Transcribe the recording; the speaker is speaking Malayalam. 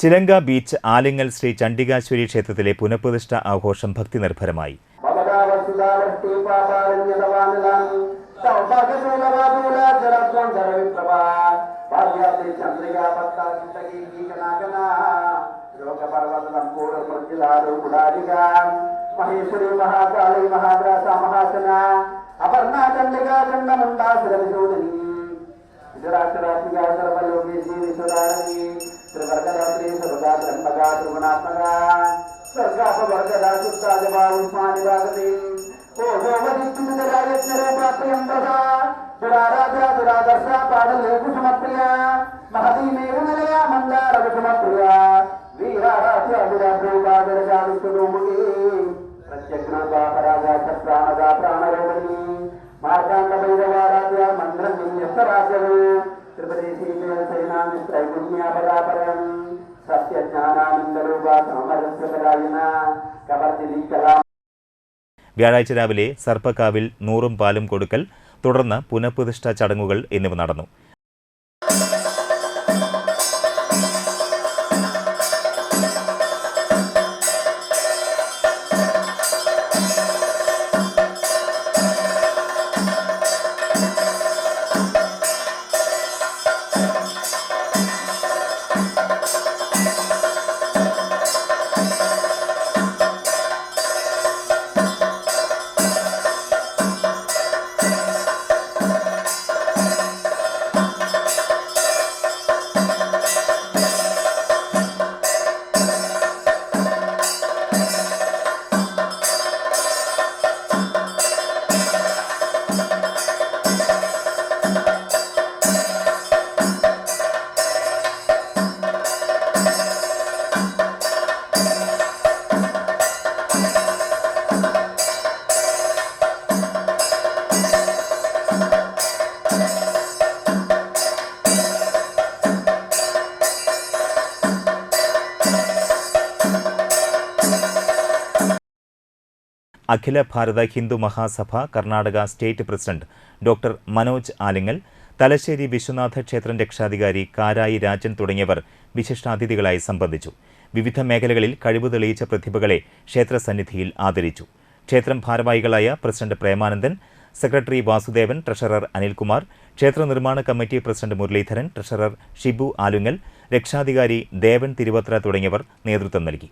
ചിലങ്ക ബീച്ച് ആലിങ്ങൽ ശ്രീ ചണ്ഡികാശ്വരി ക്ഷേത്രത്തിലെ പുനഃപ്രതിഷ്ഠ ആഘോഷം ഭക്തി നിർഭരമായി ചണ്ഡികാ త్రివర్గదాత్రి సర్వదా బ్రహ్మగా త్రిగుణాత్మగా. స్వర్గాప వర్గద సుప్తాజమా ఉస్మాని భాగతి ఓ హోమదిత్తుమితరాయత్నరూపాప్రియం ప్రసా దురారాధ్ర దురాదర్శ పాడలే కుసుమప్రియ మహతీమేవ నిలయ మార్గాండ భైరవారాధ్య మంత్రం విన్యస్త రాజలు ത്രൈഗുണ്യാപരാപരം സസ്യജ്ഞാനാനന്ദരൂപ സമരസ്യപരായണ കവർത്തിനി കലാം വ്യാഴാഴ്ച രാവിലെ സർപ്പക്കാവിൽ നൂറും പാലും കൊടുക്കൽ തുടർന്ന് പുനഃപ്രതിഷ്ഠ ചടങ്ങുകൾ എന്നിവ നടന്നു. Akhil Bharat Hindu Mahasabha Karnataka state president doctor Manoj Alingal Thalassery Vishwanatha ക്ഷേത്രം രക്ഷാധികാരി കാരായി രാജൻ തുടങ്ങിയവർ വിശിഷ്ടാതിഥികളായി സംബന്ധിച്ചു. വിവിധ മേഖലകളിൽ കഴിവ് തെളിയിച്ച പ്രതിഭകളെ ക്ഷേത്രസന്നിധിയിൽ ആദരിച്ചു. ക്ഷേത്രം ഭാരവാഹികളായ president Premanandan secretary Vasudevan treasurer Anilkumar ക്ഷേത്ര നിർമ്മാണ committee president Muraleedharan treasurer Shibu Alungal രക്ഷാധികാരി ദേവൻ തിരുവത്ര തുടങ്ങിയവർ നേതൃത്വം നൽകി.